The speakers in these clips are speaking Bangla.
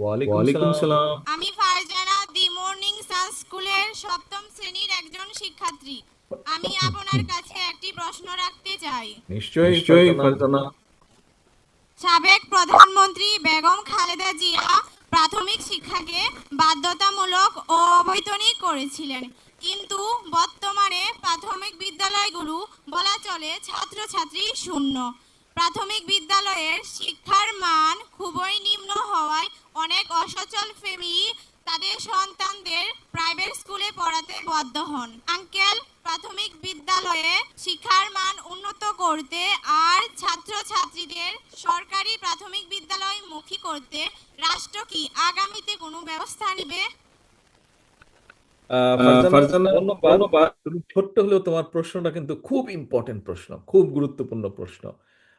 ওয়ালাইকুম সালাম। আমি ফারজানা দি মর্নিং সান স্কুলের সপ্তম শ্রেণির একজন শিক্ষার্থী। আমি আপনার কাছে একটি প্রশ্ন রাখতে চাই। নিশ্চয়ই নিশ্চয়ই ফারজানা। সাবেক প্রধানমন্ত্রী বেগম খালেদা জিয়া প্রাথমিক শিক্ষাকে বাধ্যতামূলক ও অবৈতনিক করেছিলেন। কিন্তু বর্তমানে প্রাথমিক বিদ্যালয়গুলো বলা চলে ছাত্রছাত্রী শূন্য। প্রাথমিক বিদ্যালয়ের শিক্ষার মান খুবই নিম্ন হওয়ায় অনেক অসচল ফ্যামিলি তাদের সন্তানদের প্রাইভেট স্কুলে পড়াতে বাধ্য হন। আঙ্কেল প্রাথমিক বিদ্যালয়ে শিক্ষার মান উন্নত করতে আর ছাত্রছাত্রীদের সরকারি প্রাথমিক বিদ্যালয় মুখী করতে রাষ্ট্র কি আগামীতে কোনো ব্যবস্থা নেবে? ছোট্ট হলেও তোমার প্রশ্নটা কিন্তু খুব ইম্পর্টেন্ট প্রশ্ন খুব গুরুত্বপূর্ণ প্রশ্ন।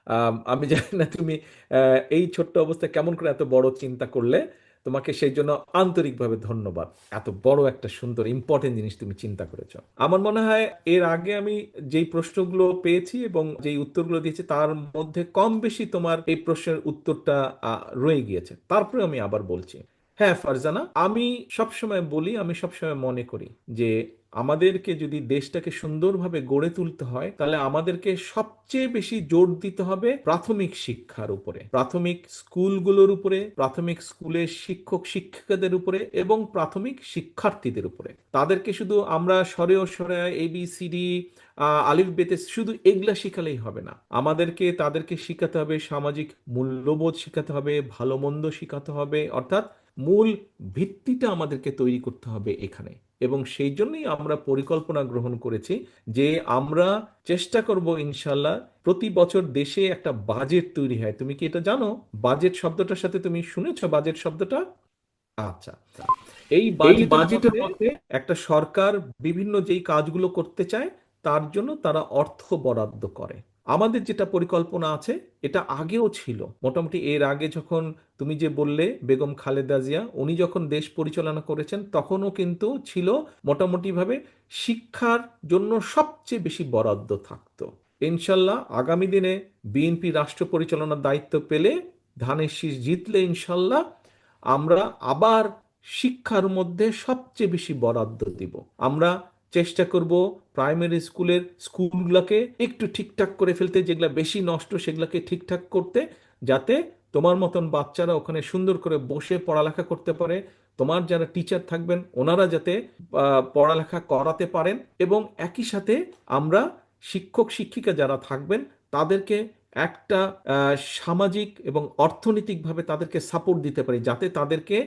আম, জানি না তুমি এই ছোট্ট অবস্থায় কেমন করে এত বড় চিন্তা করলে তোমাকে সেই জন্য আন্তরিকভাবে ধন্যবাদ। এত বড় একটা সুন্দর ইম্পর্টেন্ট জিনিস তুমি চিন্তা করেছ। আমার মনে হয় এর আগে আমি যেই প্রশ্নগুলো পেয়েছি এবং যেই উত্তরগুলো দিয়েছি তার মধ্যে কম বেশি তোমার এই প্রশ্নের উত্তরটা রয়ে গিয়েছে। তারপরে আমি আবার বলছি। হ্যাঁ ফারজানা, আমি সবসময় বলি, আমি সবসময় মনে করি যে আমাদেরকে যদি দেশটাকে সুন্দরভাবে গড়ে তুলতে হয়, তাহলে আমাদেরকে সবচেয়ে বেশি জোর দিতে হবে প্রাথমিক শিক্ষার উপরে, প্রাথমিক স্কুলগুলোর উপরে, প্রাথমিক স্কুলের শিক্ষক, শিক্ষিকাদের উপরে এবং প্রাথমিক শিক্ষার্থীদের উপরে। তাদেরকে শুধু আমরা সরে সরে এ বি আলিফ, বেতে শুধু এগুলা শিখালেই হবে না। আমাদেরকে, তাদেরকে শিখাতে হবে সামাজিক মূল্যবোধ শিখাতে হবে, ভালো মন্দ শিখাতে হবে, অর্থাৎ মূল ভিত্তিটা আমাদেরকে তৈরি করতে হবে এখানে। এবং সেই জন্যই আমরা পরিকল্পনা গ্রহণ করেছি যে আমরা চেষ্টা করব ইনশাল্লাহ প্রতি বছর দেশে একটা বাজেট তৈরি হয়। তুমি কি এটা জানো? বাজেট শব্দটার সাথে তুমি শুনেছো বাজেট শব্দটা? আচ্ছা। এই বাজেটের মধ্যে একটা সরকার বিভিন্ন যেই কাজগুলো করতে চায় তার জন্য তারা অর্থ বরাদ্দ করে। আমাদের যেটা পরিকল্পনা আছে, এটা আগেও ছিল। মোটামুটি এর আগে যখন তুমি যে বললে, বেগম খালেদা জিয়া, উনি যখন দেশ পরিচালনা করেছেন, তখনও কিন্তু ছিল মোটামুটিভাবে শিক্ষার জন্য সবচেয়ে বেশি বরাদ্দ থাকতো। ইনশাল্লাহ আগামী দিনে বিএনপি রাষ্ট্র পরিচালনার দায়িত্ব পেলে ধানের শীষ জিতলে ইনশাল্লাহ আমরা আবার শিক্ষার মধ্যে সবচেয়ে বেশি বরাদ্দ দিব। আমরা চেষ্টা করব প্রাইমারি স্কুলের স্কুলগুলোকে একটু ঠিকঠাক করে ফেলতে, যেগুলো বেশি নষ্ট, সেগুলোকে ঠিকঠাক করতে, যাতে তোমার মতন বাচ্চারা ওখানে সুন্দর করে বসে পড়ালেখা করতে পারে, তোমার যারা টিচার থাকবেন, ওনারা যাতে পড়ালেখা করাতে পারেন এবং একই সাথে আমরা শিক্ষক, শিক্ষিকা যারা থাকবেন, তাদেরকে একটা সামাজিক এবং অর্থনৈতিকভাবে তাদেরকে সাপোর্ট দিতে পারি, যাতে তাদেরকে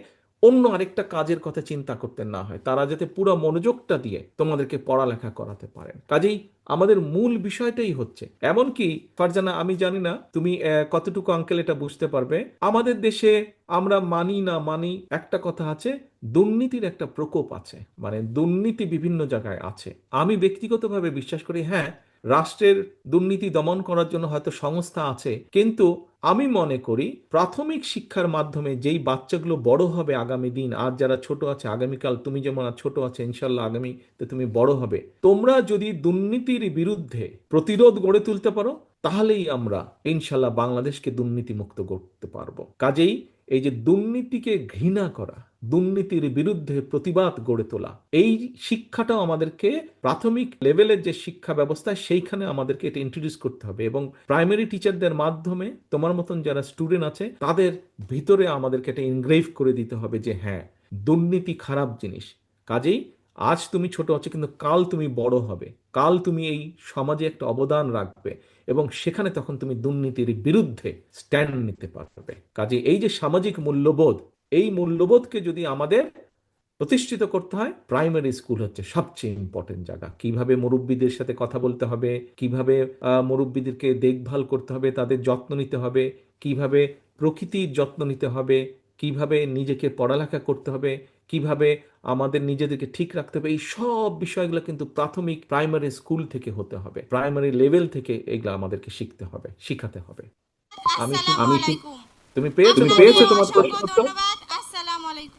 অন্য আরেকটা কাজের কথা চিন্তা করতে না হয়। তারা যাতে পুরো মনোযোগটা দিয়ে তোমাদেরকে পড়ালেখা করাতে পারেন। কাজেই আমাদের মূল বিষয়টাই হচ্ছে, এমনকি ফারজানা, আমি জানি না তুমি কতটুকু আঙ্কেল এটা বুঝতে পারবে, আমাদের দেশে আমরা মানি না মানি একটা কথা আছে, দুর্নীতির একটা প্রকোপ আছে। মানে দুর্নীতি বিভিন্ন জায়গায় আছে। আমি ব্যক্তিগতভাবে বিশ্বাস করি হ্যাঁ রাষ্ট্রের দুর্নীতি দমন করার জন্য হয়তো সংস্থা আছে, কিন্তু আমি মনে করি প্রাথমিক শিক্ষার মাধ্যমে যেই বাচ্চাগুলো বড় হবে আগামী দিন, আর যারা ছোট আছে, আগামীকাল তুমি যেমন ছোট আছে, ইনশাল্লাহ আগামীতে তুমি বড় হবে। তোমরা যদি দুর্নীতির বিরুদ্ধে প্রতিরোধ গড়ে তুলতে পারো, তাহলেই আমরা ইনশাল্লাহ বাংলাদেশকে দুর্নীতি মুক্ত করতে পারব। কাজেই এই যে দুর্নীতিকে ঘৃণা করা, দুর্নীতির বিরুদ্ধে প্রতিবাদ গড়ে তোলা, এই শিক্ষাটাও আমাদেরকে প্রাথমিক লেভেলের যে শিক্ষা ব্যবস্থা, সেইখানে আমাদেরকে এটা ইন্ট্রোডিউস করতে হবে এবং প্রাইমারি টিচারদের মাধ্যমে তোমার মতন যারা স্টুডেন্ট আছে, তাদের ভিতরে আমাদেরকে এটা ইনগ্রেভ করে দিতে হবে যে হ্যাঁ দুর্নীতি খারাপ জিনিস। কাজেই আজ তুমি ছোট আছো, কিন্তু কাল তুমি বড় হবে। কাল তুমি এই সমাজে একটা অবদান রাখবে এবং সেখানে তখন তুমি দুর্নীতির বিরুদ্ধে স্ট্যান্ড নিতে পারবে। কাজে এই যে সামাজিক মূল্যবোধ, এই মূল্যবোধকে যদি আমাদের প্রতিষ্ঠিত করতে হয় প্রাইমারি স্কুল হচ্ছে সবচেয়ে ইম্পর্টেন্ট জায়গা। কীভাবে মুরব্বীদের সাথে কথা বলতে হবে, কীভাবে মুরব্বীদেরকে দেখভাল করতে হবে, তাদের যত্ন নিতে হবে, কীভাবে প্রকৃতির যত্ন নিতে হবে, কীভাবে নিজেকে পড়ালেখা করতে হবে কীভাবে আমাদের নিজেদেরকে ঠিক রাখতে হবে এই সব বিষয়গুলো কিন্তু প্রাথমিক প্রাইমারি স্কুল থেকে হতে হবে। প্রাইমারি লেভেল থেকে এগুলো আমাদেরকে শিখতে হবে শিখাতে হবে। আমি আমি তুমি পেয়েছ তুমি পেয়েছ তোমার প্রশ্ন আসসালামু আলাইকুম।